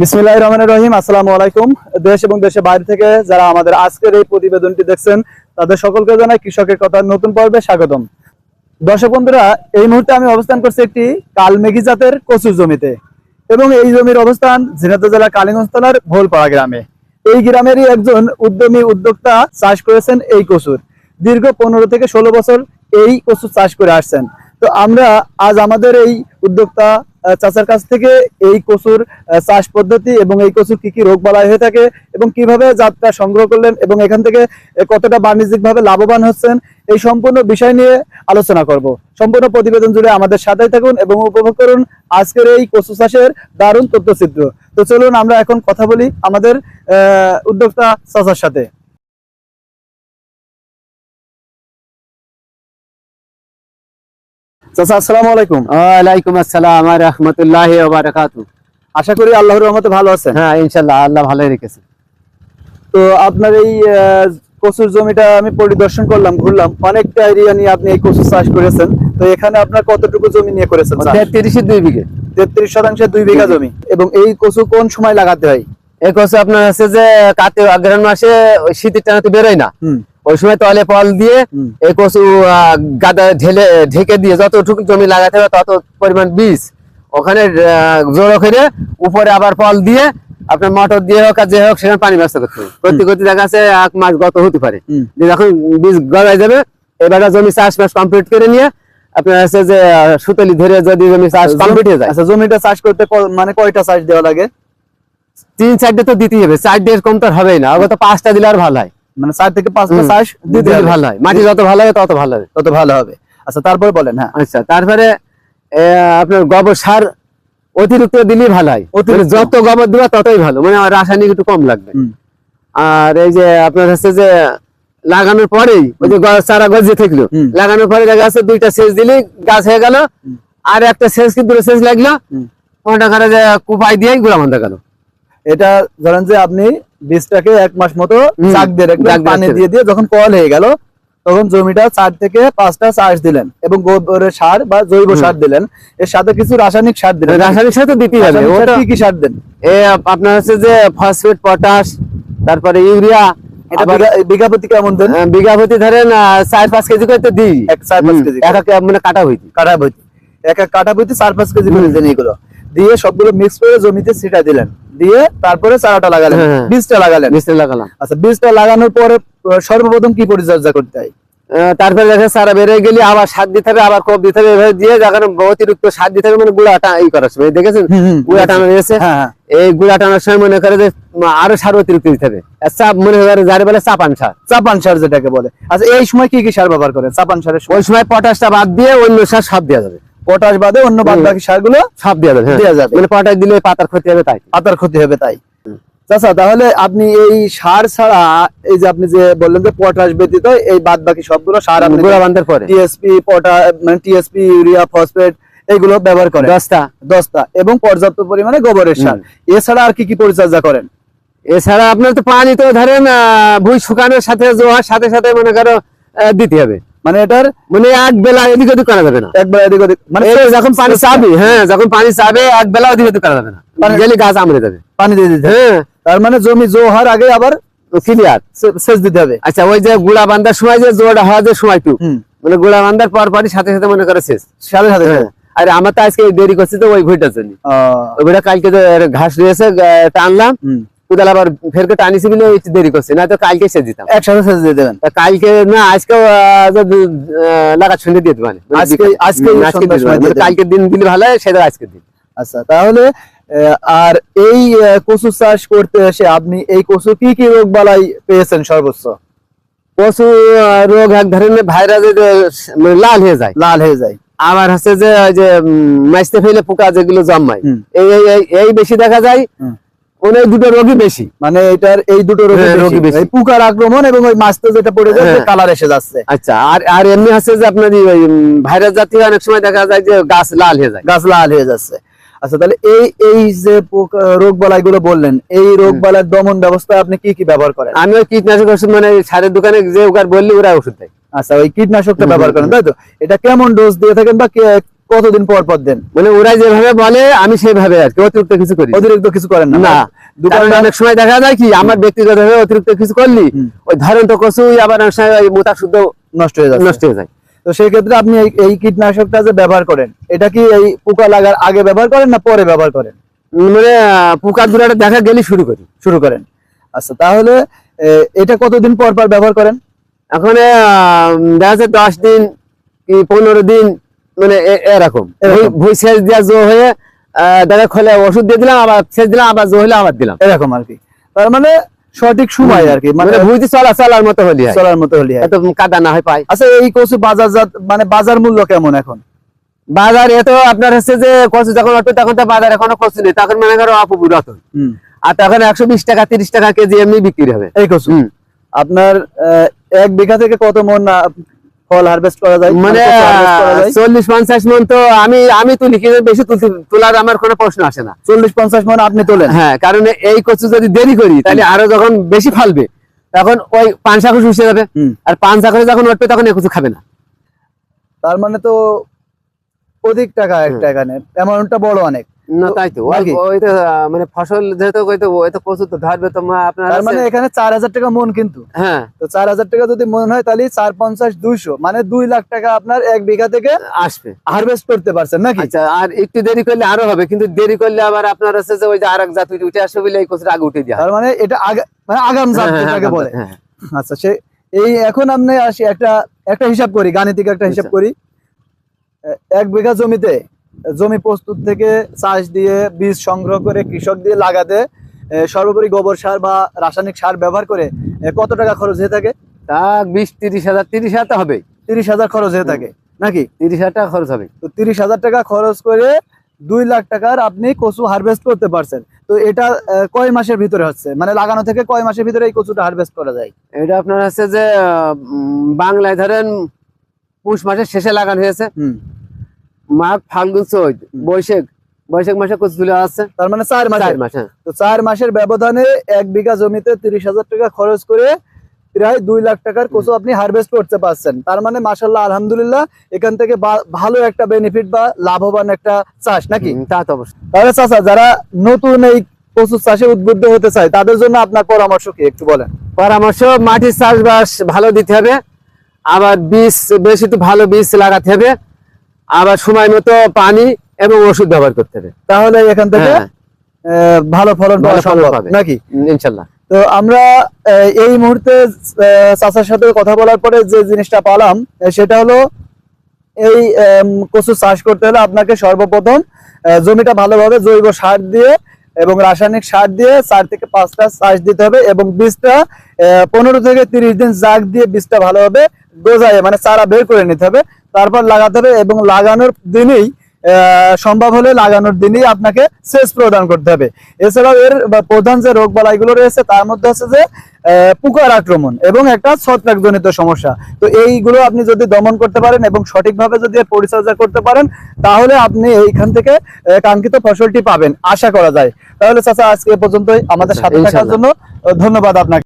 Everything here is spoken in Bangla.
বিসমিল্লাহ রহমান রহিম, আসসালামু আলাইকুম। দেশ এবং দেশের বাইরে থেকে যারা আমাদের আজকের এই প্রতিবেদনটি দেখছেন, তাদের সকলকে জানাই কৃষকের কথা নতুন পর্বে স্বাগতম। দর্শক বন্ধুরা, এই মুহূর্তে আমি অবস্থান করছি একটি কালমেঘি জাতের কচুর জমিতে এবং এই জমির অবস্থান ঝিনাইদহ জেলা কালীগঞ্জ থানার ভোলপাড়া গ্রামে। এই গ্রামেরই একজন উদ্যমী উদ্যোক্তা চাষ করেছেন এই কচুর। দীর্ঘ পনেরো থেকে ষোলো বছর এই কচু চাষ করে আসছেন। তো আমরা আজ আমাদের এই উদ্যোক্তা চাচার কাছ থেকে এই কচুর চাষ পদ্ধতি এবং এই কচুর কি কি রোগ বালাই হয়ে থাকে এবং কীভাবে জাতটা সংগ্রহ করলেন এবং এখান থেকে কতটা বাণিজ্যিক ভাবে লাভবান হচ্ছেন এই সম্পূর্ণ বিষয় নিয়ে আলোচনা করব। সম্পূর্ণ প্রতিবেদন জুড়ে আমাদের সাথেই থাকুন এবং উপভোগ করুন আজকের এই কচু চাষের দারুণ তথ্যচিত্র। তো চলুন আমরা এখন কথা বলি আমাদের আহ, উদ্যোক্তা চাচার সাথে। চাচা আসসালামু আলাইকুম। ওয়ালাইকুম আসসালাম রহমতুল্লাহ বারাকাতু আশা করি আল্লাহর রহমতে ভালো আছেন? হ্যাঁ ইনশাল্লাহ আল্লাহ ভালোই রেখেছে। তো আপনার এই কচুর জমিটা আমি পরিদর্শন করলাম ঘুরলাম। অনেকটা এরিয়া নিয়ে আপনি এই কচু চাষ করেছেন। তো এখানে আপনার কতটুকু জমি নিয়ে করেছেন তেত্রিশে দুই বিঘে। তেত্রিশ শতাংশে দুই বিঘা জমি। এবং এই কচু কোন সময় লাগাতে হয়? এই কচু আপনার হচ্ছে যে কাতে অগ্রহণ মাসে শীতের টানা তো বেরোয় না। হুম। ওই সময় তলে পল দিয়ে এই কচু আহ, গাদা ঢেলে ঢেকে দিয়ে যতটুকু জমি লাগাতে হবে তত পরিমাণ বীজ ওখানে জোড়ো করে উপরে আবার ফল দিয়ে আপনার মোটর দিয়ে হোক আর যে হোক সেখানে পানি ব্যবস্থা করতে হবে। করতে করতে দেখা যাচ্ছে এক মাস গত হতে পারে। যখন বীজ গজায় যাবে এবার জমি চাষ মাস কমপ্লিট করে নিয়ে আপনার হচ্ছে যে সুতলি ধরে যদি জমি চাষ কমপ্লিট হয়ে যায়। আচ্ছা জমিটা চাষ করতে মানে কয়টা চাষ দেওয়া লাগে? তিন চারটে তো দিতেই হবে চারটে কম তো হবেই না। ওগুলো তো পাঁচটা দিলে আর ভালো হয়। মানে চার থেকে হুম। চাষ দিতে ভালো হয় মাটি যত ভালো হবে তত ভালো হবে। তত ভালো হবে। আচ্ছা তারপরে বলেন হ্যাঁ। আচ্ছা তারপরে আপনার গোবর সার অতিরিক্ত দিলেই ভালো হয়? মানে যত গোবর দিবা ততই ভালো। মানে রাসায়নিক একটু কম লাগবে। আর এই যে আপনার হচ্ছে যে লাগানোর পরেই ওই যে চারা গজিয়ে থাকল। লাগানোর পরে দেখা যাচ্ছে দুইটা সেচ দিলেই গাছ হয়ে গেল। আর একটা সেচ কি দুটো সেচ লাগল। ওটা করে যে কুপাই দিয়েই গুড়া বান্ধা গেল। এটা ধরেন যে আপনি বীজটাকে এক মাস মতো চাক দিয়ে রাখলেন পানি দিয়ে দিয়ে যখন কল হয়ে গেল তখন জমিটা চার থেকে পাঁচটা চাষ দিলেন এবং গোবরের সার বা জৈব সার দিলেন। এর সাথে কিছু রাসায়নিক সার দিলেন। রাসায়নিক সার তো দিতেই হবে। ওটা কি কি সার দেন? এ আপনার হচ্ছে যে ফসফেট পটাশ তারপরে ইউরিয়া এটা আবার, বিঘা- বিঘা প্রতি কেমন দেন? আহ, বিঘা প্রতি ধরেন আহ, চার পাঁচ কেজি করে তো দিই। এক চার পাঁচ কেজি এক এক মানে কাটা হইতি কাঠা বইতে এক এক কাঠা বইতে চার পাঁচ কেজি করে দেন এগুলো। দিয়ে সবগুলো মিক্স করে জমিতে ছিটা দিলেন। দিয়ে তারপরে চারাটা লাগালেন হ্যাঁ। বীজটা লাগালেন। মিস্ত্রি লাগালাম। আচ্ছা বীজটা লাগানোর পরে সর্বপ্রথম কি পরিচর্যা করতে হয়? তারপরে দেখা সারা বেড়ে গেলে আবার সার দিতে হবে আবার কোপ দিতে হবে এভাবে দিয়ে যখন অতিরিক্ত সার দিতে হবে মানে গুড়া টা- ই করার সময় দেখেছেন? গুড়া টানা রয়েছে হ্যাঁ হ্যাঁ। এই গুড়া টানার সময় মনে করে যে আরও সার অতিরিক্ত দিতে হবে। চাপ মনে করে যারে বলে চাপান সার। চাপান সার যেটাকে বলে। আচ্ছা এই সময় কি কি সার ব্যবহার করে চাপান সারের ওই সময় পটাশটা বাদ দিয়ে অন্য সার সব দেওয়া যাবে। পটাশ বাদে অন্য বাদ বাকি সারগুলো সব দেওয়া যাবে হ্যাঁ। যাবে। মানে পটাশ দিলে পাতার ক্ষতি হবে তাই। পাতার ক্ষতি হবে তাই। চাচা তাহলে আপনি এই সার ছাড়া এই যে আপনি যে বললেন যে পটাশ ব্যতীত এই বাদ বাকি সবগুলো সার আপনি গুড়া বান্ধার পরে। টিএসপি পটা মানে টিএসপি ইউরিয়া ফসফেট এগুলো ব্যবহার করেন। দশটা দশটা এবং পর্যাপ্ত পরিমাণে গোবরের সার। এছাড়া আর কি কি পরিচর্যা করেন? এছাড়া আপনার তো পানি তো ধরেন ভুঁই শুকানোর সাথে জোয়ার সাথে সাথে মনে করো দিতে হবে। মানে এটার মানে এক বেলা এদিক ওদিক করা যাবে না। একবার এদিক ওদিক মানে যখন পানি চাবে হ্যাঁ যখন পানি চাবে এক বেলা ওদিক ওদিক করা যাবে না। পানি- গেলে গাছ আমড়ে যাবে। পানি দিয়ে দিতে হ্যাঁ। তার মানে জমি জোহার আগে আবার ক্লিয়ার সেচ দিতে হবে। আচ্ছা ওই যে গুড়া বান্ধার সময় যে জোয়ারটা হওয়ার যে সময়টু মানে গুড়া বান্ধার পর পরই সাথে সাথে মনে করে শেষ সাথে সাথে হ্যাঁ। আর আমার তো আজকে দেরি করছি তো ওই ভুঁইটার জন্য। ওই ভুঁইটা কালকে ঘাস রয়েছে টানলাম। কোদাল আবার ফেরকে টানিছি বলে দেরি করছি না তো কালকে সেচ দিতাম। একসাথে সেচ দিয়ে দেবেন। কালকে না আজকে সঙ্গে দিয়ে দেবানে। আজকে- আজকে দিন দিলে ভালো হয় সেটা দিন। আচ্ছা তাহলে আর এই কচু চাষ করতে এসে আপনি এই কচু কি কি রোগ বালাই পেয়েছেন সর্বোচ্চ? আহ, রোগ এক ধরনের ভাইরাস মানে লাল হয়ে যায়। লাল হয়ে যায়। আবার হচ্ছে যে ওই যে উম, মাইসতে ফেলে পোকা যেগুলো জন্মায়। এই- এই বেশি দেখা যায়। দুটো রোগী বেশি। মানে এটার এই দুটো রোগ হ্যাঁ, রোগী বেশি। পোকার আক্রমণ এবং ওই মাছতে যেটা পড়ে যাচ্ছে হ্যাঁ। কালার এসে যাচ্ছে। আচ্ছা আর আর এমনি হচ্ছে যে আপনার ভাইরাস জাতীয় অনেক সময় দেখা যায় যে গাছ লাল হয়ে যায়। গাছ লাল হয়ে যাচ্ছে। আচ্ছা তাহলে এই এই যে রোগ বালাই গুলো বললেন এই রোগ বালাইয়ের দমন ব্যবস্থা আপনি কি কি ব্যবহার করেন? আমি ওই কীটনাশক ওষুধ মানে সারের দোকানে যে ওকার বললি ওরা ওষুধ দেয়। আচ্ছা ওই কীটনাশকটা ব্যবহার করেন তাই তো? এটা কেমন ডোজ দিয়ে থাকেন বা কতদিন পর পর দেন? মানে ওরা যেভাবে বলে আমি সেভাবে আর কি অতিরিক্ত কিছু করি। অতিরিক্ত কিছু করেন না। না দোকানে অনেক সময় দেখা যায় কি আমার ব্যক্তিগত ভাবে অতিরিক্ত কিছু করলি ওই ধরেন তো কচু আবার অনেক সময় মোটা শুদ্ধ নষ্ট হয়ে যায় নষ্ট হয়ে যায়। তো সেই ক্ষেত্রে আপনি এই- এই কীটনাশকটা যে ব্যবহার করেন এটা কি এই পোকা লাগার আগে ব্যবহার করেন না পরে ব্যবহার করেন? মানে পোকার দুরাটা দেখা গেলে শুরু করি। শুরু করেন। আচ্ছা তাহলে এটা কতদিন পর পর ব্যবহার করেন? এখন আহ, দেখা যাচ্ছে দশ দিন কি পনেরো দিন মানে এরকম। ভুই- সেচ দেওয়া জো হয়ে দেখা খোলে ওষুধ দিয়ে দিলাম আবার সেচ দিলাম আবার জো হলে আবার দিলাম। এরকম আর কি। তার মানে সঠিক সময় আর কি মানে মানে ভুইতে চলা চলার মতো হলি হয়। চলার মতো হলি এত কাদা না হয় পাই। আচ্ছা এই কচু বাজারজাত মানে বাজার মূল্য কেমন এখন? বাজার এত আপনার হচ্ছে যে কচু যখন উঠবে তখন তো বাজারে কোনো কচু নেই। তখন মনে করো অপুপুর রতন আর তখন একশো বিশ টাকা তিরিশ টাকা কেজি এমনি বিক্রি হবে। এই কচু? আপনার এক বিঘা থেকে কত মন ফল হারভেস্ট করা যায় মানে কচু harvest করা যায়? চল্লিশ পঞ্চাশ মন তো আমি আমি তুলি কিন্তু বেশি তুলতে তোলার আমার কোনো প্রশ্ন আসে না। চল্লিশ পঞ্চাশ মন আপনি তোলেন? হ্যাঁ কারণ এই কচু যদি দেরি করি তাহলে আরও যখন বেশি ফালবে তখন ওই পান শাক শুষে যাবে। আর পান শাকরে যখন উঠবে তখন এ কচু খাবে না। তার মানে তো অধিক টাকা একটা এখানে অ্যামাউন্টটা বড় অনেক। না তাই তো ওই- তো মানে ফসল যেহেতু ওই তো তো ধরবে আপনার মানে এখানে চার হাজার টাকা মন কিন্তু। হ্যাঁ। তো চার হাজার টাকা যদি মন হয় তাহলে চার পঞ্চাশ দুইশো মানে দুই লাখ টাকা আপনার এক বিঘা থেকে আসবে। হারভেস্ট করতে পারছেন নাকি? আচ্ছা আর একটু দেরি করলে আরও হবে কিন্তু দেরি করলে আবার আপনার হচ্ছে যে ওই যে আরেক জাত উঠে আসবে বলে এই কচুটা আগে উঠে দেওয়া তার মানে এটা আগা- মানে আগাম জাত হ্যাঁ, হ্যাঁ, যেটাকে হ্যাঁ, বলে। হ্যাঁ। আচ্ছা সে এই এখন আপনি আসি একটা একটা হিসাব করি গাণিতিক একটা হিসাব আচ্ছা। করি। এক বিঘা জমিতে জমি প্রস্তুত থেকে চাষ দিয়ে বীজ সংগ্রহ করে কৃষক দিয়ে লাগাতে সর্বোপরি গোবর সার বা রাসায়নিক সার ব্যবহার করে কত টাকা খরচ হয়ে থাকে? তা বিশ তিরিশ হাজার তিরিশ হাজার হবে তিরিশ হাজার খরচ হয়ে থাকে নাকি? তিরিশ হাজার টাকা খরচ হবে তো তিরিশ হাজার টাকা খরচ করে দুই লাখ টাকার আপনি কচু হারভেস্ট করতে পারছেন। তো এটা কয় মাসের ভিতরে হচ্ছে? মানে লাগানো থেকে কয় মাসের ভিতরে এই কচুটা হারভেস্ট করা যায়? এটা আপনার হচ্ছে যে বাংলায় ধরেন পুষ মাসের শেষে লাগানো হয়েছে। মাঘ ফাল্গুন চৈত বৈশাখ। বৈশাখ মাসে কচু তুলে আসছে তার মানে চার মাস। চার মাস হ্যাঁ। তো চার মাসের ব্যবধানে এক বিঘা জমিতে তিরিশ হাজার টাকা খরচ করে প্রায় দুই লাখ টাকার কচু আপনি হারভেস্ট করতে পারছেন। তার মানে মাসাল্লাহ আলহামদুলিল্লাহ এখান থেকে ভালো একটা বেনিফিট বা লাভবান একটা চাষ নাকি? তা তো অবশ্যই। তাহলে চাচা যারা নতুন এই কচু চাষে উদ্বুদ্ধ হতে চায় তাদের জন্য আপনার পরামর্শ কি? একটু বলেন। পরামর্শ মাটির চাষবাস ভালো দিতে হবে। আবার বীজ বেশি একটু ভালো বীজ লাগাতে হবে। আবার সময় মতো পানি এবং ওষুধ ব্যবহার করতে হবে। তাহলে এখান থেকে হ্যাঁ, ভালো ফলন সম্ভব নাকি? ইনশাল্লাহ। তো আমরা এই মুহূর্তে চাচার সাথে কথা বলার পরে যে জিনিসটা পালাম সেটা হলো এই কচু চাষ করতে হলে আপনাকে সর্বপ্রথম জমিটা ভালোভাবে জৈব সার দিয়ে এবং রাসায়নিক সার দিয়ে চার থেকে পাঁচটা চাষ দিতে হবে এবং বীজটা আহ, পনেরো থেকে তিরিশ দিন জাগ দিয়ে বীজটা ভালোভাবে গজায় মানে চারা বের করে নিতে হবে। তারপর লাগাতে হবে এবং লাগানোর দিনেই সম্ভব হলে লাগানোর দিনই আপনাকে সেচ প্রদান করতে হবে। এছাড়াও এর প্রধান যে রোগ বালাইগুলো রয়েছে তার মধ্যে হচ্ছে যে পোকার আক্রমণ এবং একটা ছত্রাকজনিত সমস্যা। তো এইগুলো আপনি যদি দমন করতে পারেন এবং সঠিকভাবে যদি এর পরিচর্যা করতে পারেন তাহলে আপনি এইখান থেকে কাঙ্ক্ষিত ফসলটি পাবেন। আশা করা যায়। তাহলে চাচা আজকে এ পর্যন্তই। আমাদের সাথে থাকার জন্য ধন্যবাদ আপনাকে।